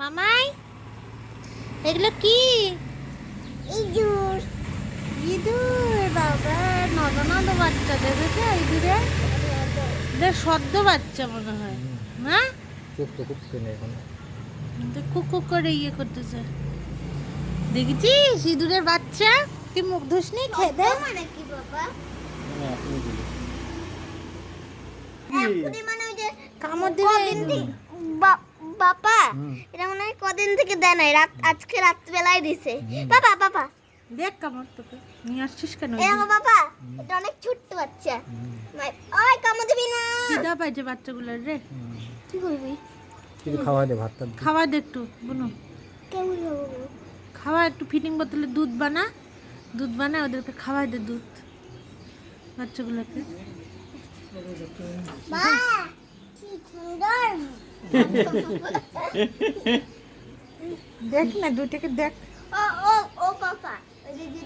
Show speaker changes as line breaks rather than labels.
মামাই এগুলো কি?
ইঁদুর।
ইঁদুর বাবা নদ নদ বাচ্চা দেখেছে ইঁদুরে এদের সদ্য বাচ্চা মনে হয় না?
চোখ তো খুব কেনে এখন।
কুক কুক করে ইয়ে করতেছে। দেখেছিস ইঁদুরের বাচ্চা? তুই মুখ ধুসনি খেয়ে দে
মানে কি বাবা?
মানে
মানে
কামড় দিলে
বাবা এটা মনে হয় কদিন থেকে দেয় নাই রাত আজকে রাত্রিবেলায় দিছে। বাবা বাবা
দেখ কামড় তোকে নিয়ে আসছিস কেন
এই দেখো বাবা এটা অনেক ছোট্ট বাচ্চা। ওই কামড় দিবি না।
খিদা পাইছে বাচ্চাগুলোর রে।
কি করবি?
কিছু খাওয়া দে ভাতটা
খাওয়া দে একটু বুনু।
কেমন
খাওয়া একটু ফিটিং বোতলে দুধ বানা দুধ বানা ওদেরকে খাওয়াই দে দুধ বাচ্চাগুলোকে।
মা কি সুন্দর।
দেখ না দুইটাকে দেখ।